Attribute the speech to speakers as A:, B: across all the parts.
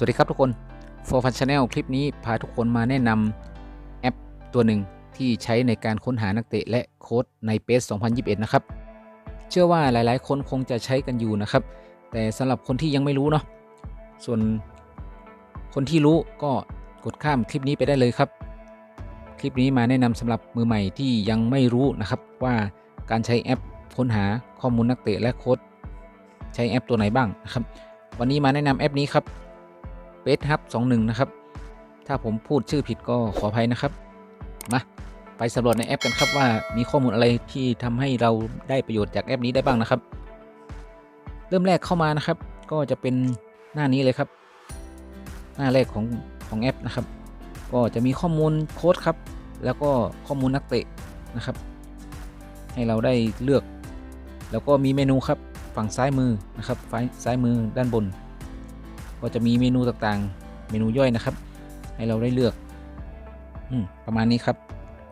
A: สวัสดีครับทุกคน For Fun Channel คลิปนี้พาทุกคนมาแนะนำแอปตัวหนึ่งที่ใช้ในการค้นหานักเตะและโค้ดใน PES 2021 นะครับ เชื่อว่าหลายๆ คนคงจะใช้กันอยู่นะครับ แต่สำหรับคนที่ยังไม่รู้เนาะ ส่วนคนที่รู้ก็กดข้ามคลิปนี้ไปได้เลยครับ คลิปนี้มาแนะนำสำหรับมือใหม่ที่ยังไม่รู้นะครับว่าการใช้แอปค้นหาข้อมูลนักเตะและโค้ดใช้แอปตัวไหนบ้างนะครับ วันนี้มาแนะนำแอปนี้ครับ b e s Hub 21นะครับ ถ้าผมพูดชื่อผิดก็ขออภัยนะครับ มาไปสำรวจในแอปกันครับว่ามีข้อมูลอะไรที่ทำให้เราได้ประโยชน์จากแอปนี้ได้บ้างนะครับ เริ่มแรกเข้ามานะครับ ก็จะเป็นหน้านี้เลยครับ หน้าแรกของของแอปนะครับ ก็จะมีข้อมูลโค้ดครับ แล้วก็ข้อมูลนักเตะนะครับ ให้เราได้เลือก แล้วก็มีเมนูครับฝั่งซ้ายมือนะครับฝั่งซ้ายมือด้านบน ก็จะมีเมนูต่างๆ เมนูย่อยนะครับ ให้เราได้เลือกอประมาณนี้ครับ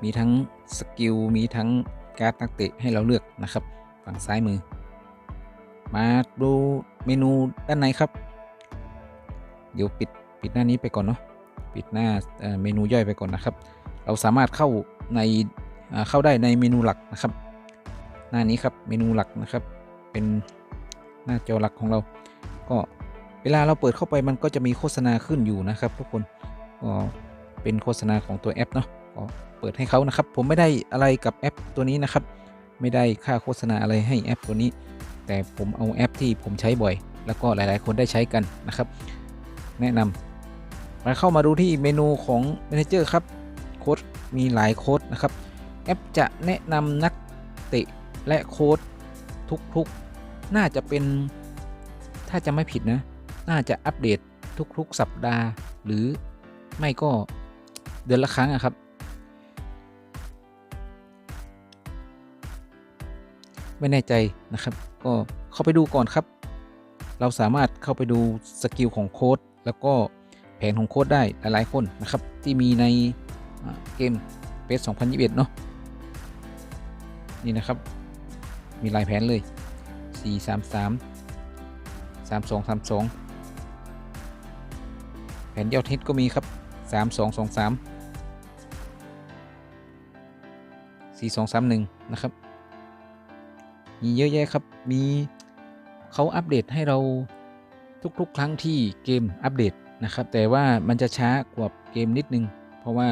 A: มีทั้งสกิล มีทั้งการ์ดนักเตะให้เราเลือกนะครับ ฝั่งซ้ายมือ มาดูเมนูด้านในครับ เดี๋ยวปิดปิดหน้านี้ไปก่อนเนาะ ปิดหน้าเเมนูย่อยไปก่อนนะครับ เราสามารถเข้าในอ่าเข้าได้ในเมนูหลักนะครับ หน้านี้ครับเมนูหลักนะครับ เป็นหน้าจอหลักของเรา ก็ เวลาเราเปิดเข้าไปมันก็จะมีโฆษณาขึ้นอยู่นะครับ ทุกคนก็เป็นโฆษณาของตัวแอปเนาะก็เปิดให้เขานะครับ ผมไม่ได้อะไรกับแอปตัวนี้นะครับ ไม่ได้ค่าโฆษณาอะไรให้แอปตัวนี้ แต่ผมเอาแอปที่ผมใช้บ่อย แล้วก็หลาย ๆ คนได้ใช้กันนะครับ แนะนำมาเข้ามาดูที่เมนูของ Manager ครับโค้ดมีหลายโค้ดนะครับ แอปจะแนะนำนักเตะและโค้ดทุกๆ น่าจะเป็นถ้าจะไม่ผิดนะ น่าจะอัปเดตทุกๆสัปดาห์ หรือไม่ก็เดือนละครั้งอะครับ ไม่แน่ใจนะครับ ก็เข้าไปดูก่อนครับ เราสามารถเข้าไปดูสกิลของโค้ดแล้วก็แผนของโค้ดได้หลายๆคนนะครับ ที่มีในเกมเปส2021 เนาะนี่นะครับ มีหลายแผนเลย 4 3 3 3 2 3 2 ผนยอดฮิตก็มีครับ 3 2 2 3 4 2 3 1 นะครับ มีเยอะแยะครับ มีเขาอัปเดตให้เราทุกๆ ครั้งที่เกมอัปเดตนะครับ แต่ว่ามันจะช้ากว่าเกมนิดนึง เพราะว่า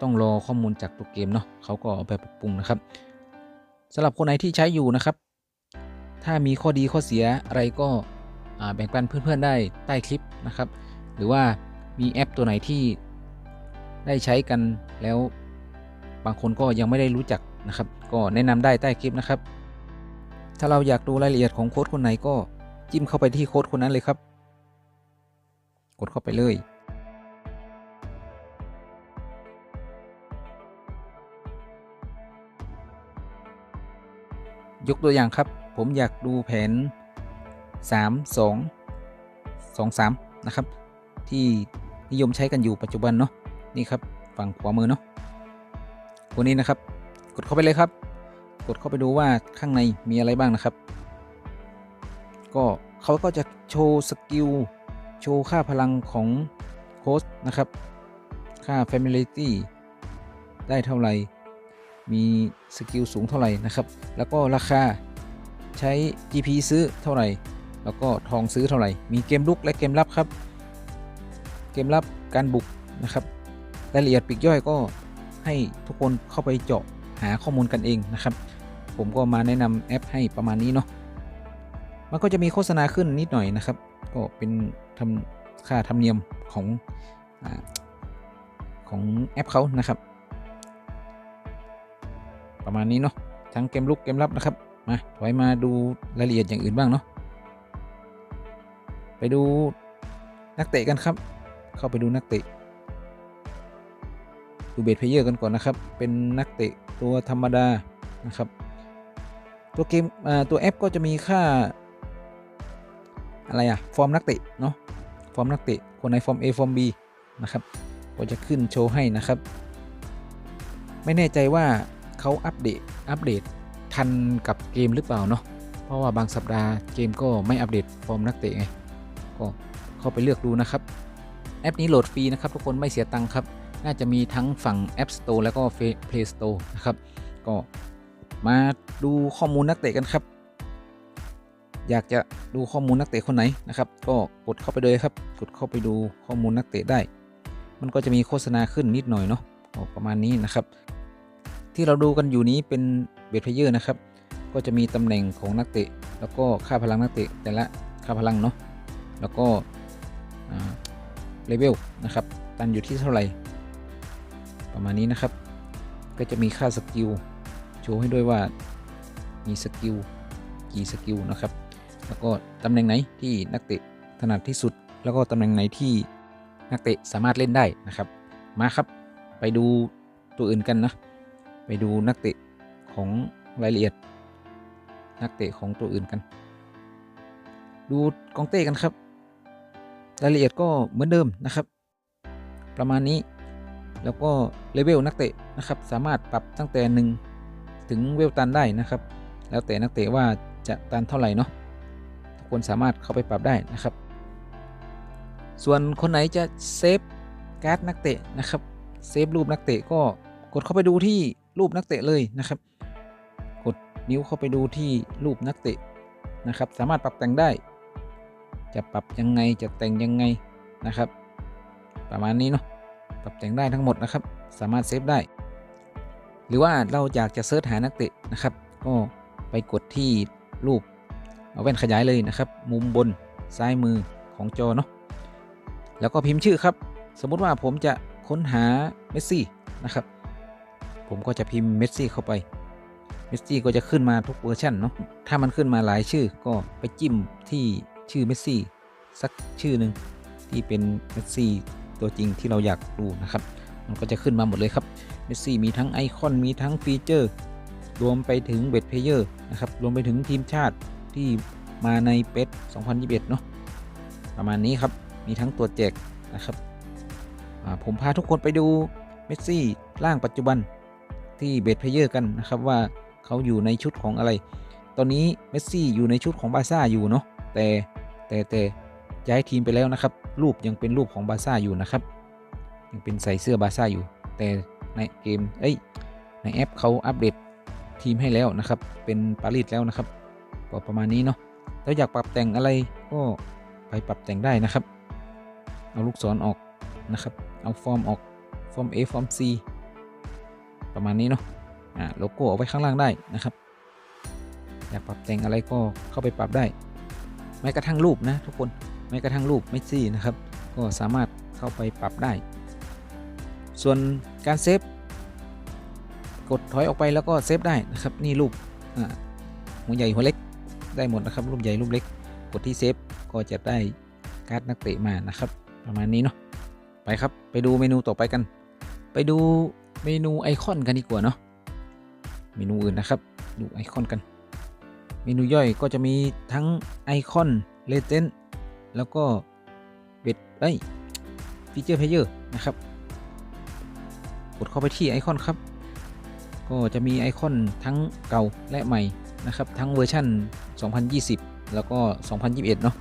A: ต้องรอข้อมูลจากตัวเกมเนาะเขาก็เอาไปปรับปรุงนะครับสำหรับคนไหนที่ใช้อยู่นะครับ ถ้ามีข้อดีข้อเสียอะไรก็แบ่งปันเพื่อนๆได้ใต้คลิปนะครับ หรือว่ามีแอปตัวไหนที่ได้ใช้กันแล้วบางคนก็ยังไม่ได้รู้จักนะครับ ก็แนะนำได้ใต้คลิปนะครับ ถ้าเราอยากดูรายละเอียดของโค้ดคนไหนก็จิ้มเข้าไปที่โค้ดคนนั้นเลยครับ กดเข้าไปเลย ยกตัวอย่างครับ ผมอยากดูแผน 3 2 2 3 นะครับ ที่นิยมใช้กันอยู่ปัจจุบันเนาะนี่ครับฝั่งขวามือเนาะตัวนี้นะครับ กดเข้าไปเลยครับ กดเข้าไปดูว่าข้างในมีอะไรบ้างนะครับ ก็เขาก็จะโชว์สกิลโชว์ค่าพลังของโค้ชนะครับ ค่า Familiarity ได้เท่าไหร่ มีสกิลสูงเท่าไหร่นะครับ แล้วก็ราคาใช้ GP ซื้อเท่าไหร่ แล้วก็ทองซื้อเท่าไหร่ มีเกมลุกและเกมรับครับ เกมรับการบุกนะครับรายละเอียดปีกย่อยก็ให้ทุกคนเข้าไปเจาะหาข้อมูลกันเองนะครับ ผมก็มาแนะนำแอปให้ประมาณนี้เนาะมันก็จะมีโฆษณาขึ้นนิดหน่อยนะครับ ก็เป็นทำค่าธรรมเนียมของอของแอปเขานะครับ ประมาณนี้เนาะทั้งเกมลุกเกมรับนะครับมาถอยมาดูรายละเอียดอย่างอื่นบ้างเนาะไปดูนักเตะกันครับ เข้าไปดูนักเตะดูเบสเพลเยอร์กันก่อนนะครับ เป็นนักเตะตัวธรรมดานะครับ ตัวเกมตัวแอปก็จะมีค่า อะไรอะฟอร์มนักเตะเนาะ ฟอร์มนักเตะ คนในฟอร์ม A ฟอร์ม B นะครับ ก็จะขึ้นโชว์ให้นะครับ ไม่แน่ใจว่าเขาอัปเดต อัปเดตทันกับเกมหรือเปล่าเนาะ เพราะว่าบางสัปดาห์เกมก็ไม่อัปเดตฟอร์มนักเตะไง ก็เข้าไปเลือกดูนะครับ แอปนี้โหลดฟรีนะครับทุกคนไม่เสียตังค์ครับ น่าจะมีทั้งฝั่ง App Store แล้วก็ Play Store นะครับ ก็มาดูข้อมูลนักเตะกันครับ อยากจะดูข้อมูลนักเตะคนไหนนะครับ ก็กดเข้าไปเลยครับ กดเข้าไปดูข้อมูลนักเตะได้ มันก็จะมีโฆษณาขึ้นนิดหน่อยเนาะประมาณนี้นะครับ ที่เราดูกันอยู่นี้เป็นเบสเพเยอร์นะครับ ก็จะมีตำแหน่งของนักเตะ แล้วก็ค่าพลังนักเตะแต่ละค่าพลังเนาะ แล้วก็ เลเวลนะครับ ตันอยู่ที่เท่าไหร่ ประมาณนี้นะครับ ก็จะมีค่าสกิลโชว์ให้ด้วยว่ามีสกิลกี่สกิลนะครับ แล้วก็ตำแหน่งไหนที่นักเตะถนัดที่สุด แล้วก็ตำแหน่งไหนที่นักเตะสามารถเล่นได้นะครับ มาครับ ไปดูตัวอื่นกันนะ ไปดูนักเตะของรายละเอียด นักเตะของตัวอื่นกัน ดูกองเต้กันครับ รายละเอียดก็เหมือนเดิมนะครับ ประมาณนี้แล้วก็เลเวลนักเตะนะครับ สามารถปรับตั้งแต่ 1 ถึงเวลตันได้นะครับ แล้วแต่นักเตะว่าจะตันเท่าไหร่เนาะทุกคนสามารถเข้าไปปรับได้นะครับ ส่วนคนไหนจะเซฟการ์ดนักเตะนะครับเซฟรูปนักเตะก็กดเข้าไปดูที่รูปนักเตะเลยนะครับ กดนิ้วเข้าไปดูที่รูปนักเตะนะครับ สามารถปรับแต่งได้ จะปรับยังไงจะแต่งยังไงนะครับ ประมาณนี้เนาะปรับแต่งได้ทั้งหมดนะครับ สามารถเซฟได้ หรือว่าเราอยากจะเซิร์ชหานักเตะนะครับ ก็ไปกดที่รูปเอาแว่นขยายเลยนะครับ มุมบนซ้ายมือของจอเนาะแล้วก็พิมพ์ชื่อครับ สมมุติว่าผมจะค้นหาเมสซี่นะครับ ผมก็จะพิมพ์เมสซี่เข้าไปเมสซี่ก็จะขึ้นมาทุกเวอร์ชันเนาะถ้ามันขึ้นมาหลายชื่อก็ไปจิ้มที่ ชื่อเมสซี่สักชื่อหนึ่งที่เป็นเมสซี่ตัวจริงที่เราอยากดูนะครับ มันก็จะขึ้นมาหมดเลยครับเมสซี่มีทั้งไอคอนมีทั้งฟีเจอร์ รวมไปถึงเบ t เพเยอร์นะครับรวมไปถึงทีมชาติที่มาในเปส2021 เนาะประมาณนี้ครับมีทั้งตัวแจกนะครับผมพาทุกคนไปดูเมสซี่ร่างปัจจุบันที่เบ t เพเยอร์กันนะครับว่าเขาอยู่ในชุดของอะไร ตอนนี้เมสซี่อยู่ในชุดของบาซ่าอยู่เนาะแต่ แต่แต่ย้ายทีมไปแล้วนะครับ รูปยังเป็นรูปของบาซ่าอยู่นะครับ ยังเป็นใส่เสื้อบาซ่าอยู่ แต่ในเกมเอ้ยในแอปเขาอัปเดตทีมให้แล้วนะครับ เป็นปารีสแล้วนะครับก็ประมาณนี้เนาะแล้วอยากปรับแต่งอะไรก็ไปปรับแต่งได้นะครับ เอาลูกศรอออกนะครับ เอาฟอร์มออกฟอร์ม A ฟอร์ม C ประมาณนี้เนาะอ่าโลโก้เอาไว้ข้างล่างได้นะครับ อยากปรับแต่งอะไรก็เข้าไปปรับได้ แม้กระทั่งรูปนะทุกคนแม้กระทั่งรูปเมสซี่นะครับ ก็สามารถเข้าไปปรับได้ ส่วนการเซฟกดถอยออกไปแล้วก็เซฟได้นะครับนี่รูปหัวใหญ่หัวเล็กได้หมดนะครับรูปใหญ่รูปเล็ก กดที่เซฟก็จะได้การ์ดนักเตะมานะครับ ประมาณนี้เนาะไปครับไปดูเมนูต่อไปกัน ไปดูเมนูไอคอนกันดีกว่าเนาะเมนูอื่นนะครับ ดูไอคอนกัน เมนูย่อยก็จะมีทั้งไอคอนเลเจนแล้วก็เบ็ดเอ้ยฟีเจอร์เพเยอร์นะครับ กดเข้าไปที่ไอคอนครับ ก็จะมีไอคอนทั้งเก่าและใหม่นะครับ ทั้งเวอร์ชัน2020 แล้วก็ 2021 เนาะ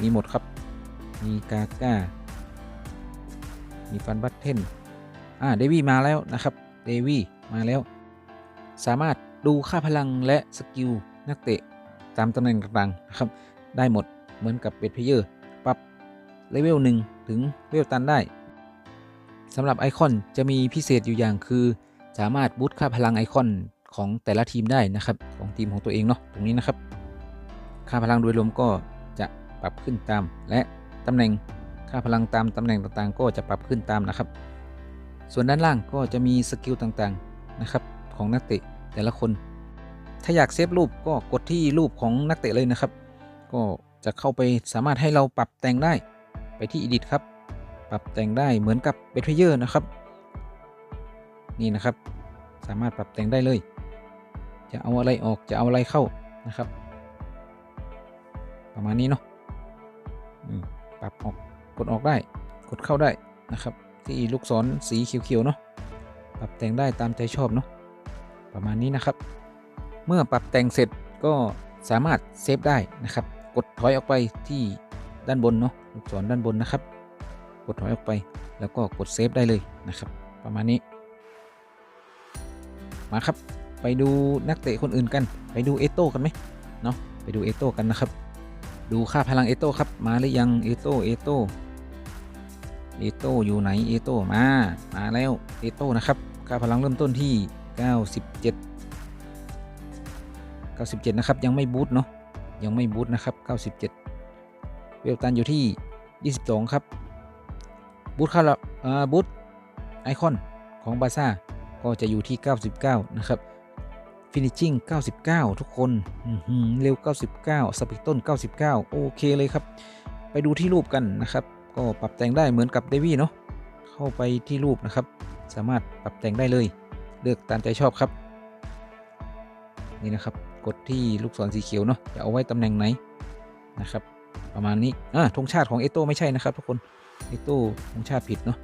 A: มีหมดครับ มีกาก้า มีฟันบัตเทนอ่าเดวี่มาแล้วนะครับ เดวี่มาแล้ว สามารถดูค่าพลังและสกิล นักเตะตามตำแหน่งต่างๆนะครับ ได้หมดเหมือนกับเบดเพเยอร์ปรับเลเวล1ถึงเลเวลตันได้สำหรับไอคอนจะมีพิเศษอยู่อย่างคือ สามารถบูตค่าพลังไอคอนของแต่ละทีมได้นะครับ ของทีมของตัวเองเนาะตรงนี้นะครับ ค่าพลังโดยรวมก็จะปรับขึ้นตาม และตำแหน่งค่าพลังตามตำแหน่งต่างๆ ก็จะปรับขึ้นตามนะครับ ส่วนด้านล่างก็จะมีสกิลต่างๆนะครับของนักเตะแต่ละคน ถ้าอยากเซฟรูปก็กดที่รูปของนักเตะเลยนะครับ ก็จะเข้าไปสามารถให้เราปรับแต่งได้ไปที่ Edit ครับ ปรับแต่งได้เหมือนกับเบ t เพเยอร์นะครับ นี่นะครับ สามารถปรับแต่งได้เลย จะเอาอะไรออกจะเอาอะไรเข้านะครับ ประมาณนี้เนาะปรับออกกดออกได้ กดเข้าได้นะครับ ที่ลูกศรสีเขียวๆเนาะปรับแต่งได้ตามใจชอบเนาะประมาณนี้นะครับ เมื่อปรับแต่งเสร็จก็สามารถเซฟได้นะครับ กดถอยออกไปที่ด้านบนเนาะลูกศรด้านบนนะครับ กดถอยออกไปแล้วก็กดเซฟได้เลยนะครับ ประมาณนี้ มาครับ ไปดูนักเตะคนอื่นกัน ไปดูเอโต้กันไหมเนาะไปดูเอโต้กันนะครับ ดูค่าพลังเอโต้ครับ มาหรือยังเอโต้เอโต้เอโต้อยู่ไหนเอโต้มา มาแล้วเอโต้นะครับ ค่าพลังเริ่มต้นที่ 97 97 นะครับ ยังไม่บูทเนาะยังไม่บูทนะครับ 97 เวลตันอยู่ที่ 22 ครับ บูทค่าและอ่าบูทไอคอนของบาซ่าก็จะอยู่ที่ 99 นะครับฟินิชชิ่ง99 ทุกคนเร็ว 99 สปีดต้น 99 โอเคเลยครับ ไปดูที่รูปกันนะครับ ก็ปรับแต่งได้เหมือนกับเดวี่เนาะ เข้าไปที่รูปนะครับ สามารถปรับแต่งได้เลย เลือกตามใจชอบครับ นี่นะครับ กดที่ลูกศรสีเขียวเนาะจะเอาไว้ตำแหน่งไหนนะครับ ประมาณนี้อ่าธงชาติของเอโต้ไม่ใช่นะครับ ทุกคนเอโต้ธงชาติผิดเนาะ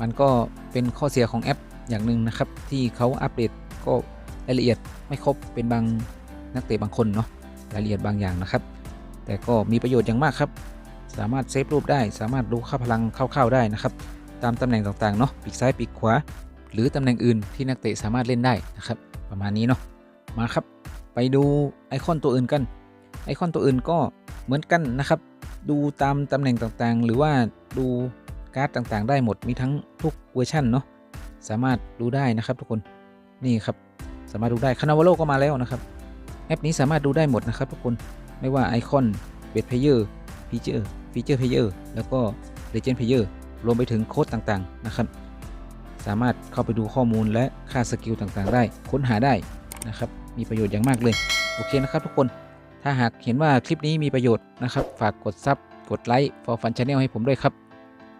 A: มันก็เป็นข้อเสียของแอปอย่างหนึ่งนะครับ ที่เขาอัปเดตก็รายละเอียดไม่ครบเป็นบางนักเตะบางคนเนาะรายละเอียดบางอย่างนะครับ แต่ก็มีประโยชน์อย่างมากครับ สามารถเซฟรูปได้ สามารถดูค่าพลังคร่าวๆได้นะครับ ตามตำแหน่งต่างๆเนาะปีกซ้ายปีกขวา หรือตำแหน่งอื่นที่นักเตะสามารถเล่นได้นะครับ ประมาณนี้เนาะ มาครับ ไปดูไอคอนตัวอื่นกัน ไอคอนตัวอื่นก็เหมือนกันนะครับ ดูตามตำแหน่งต่างๆ หรือว่าดูการ์ดต่างๆ ได้หมดมีทั้งทุกเวอร์ชันเนาะสามารถดูได้นะครับทุกคนนี่ครับสามารถดูได้คานาวาโลก็มาแล้วนะครับแอปนี้สามารถดูได้หมดนะครับทุกคนไม่ว่าไอคอนเบสเพเยอร์ฟีเจอร์ฟีเจอร์เพเยอร์แล้วก็เลเจนด์เพเยอร์รวมไปถึงโค้ดต่างๆนะครับ สามารถเข้าไปดูข้อมูลและค่าสกิลต่างๆ ได้ค้นหาได้นะครับ มีประโยชน์อย่างมากเลย โอเคนะครับทุกคน ถ้าหากเห็นว่าคลิปนี้มีประโยชน์นะครับ ฝากกดซับกดไลค์ for fun channel ให้ผมด้วยครับ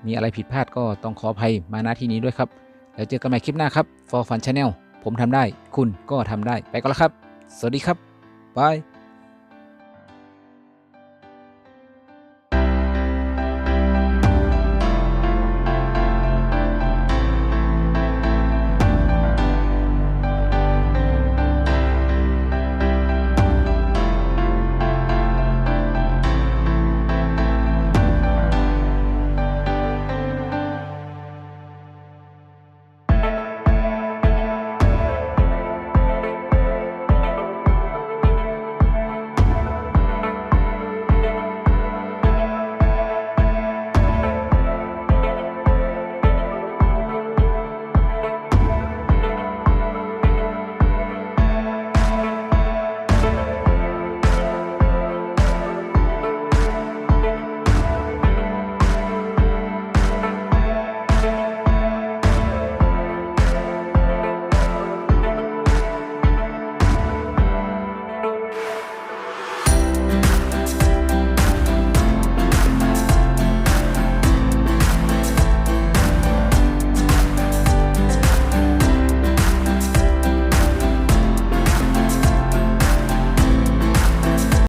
A: มีอะไรผิดพลาดก็ต้องขออภัยมาณที่นี้ด้วยครับ แล้วเจอกันใหม่คลิปหน้าครับ for fun channel ผมทำได้ คุณก็ทำได้ ไปก่อนแล้วครับ สวัสดีครับบาย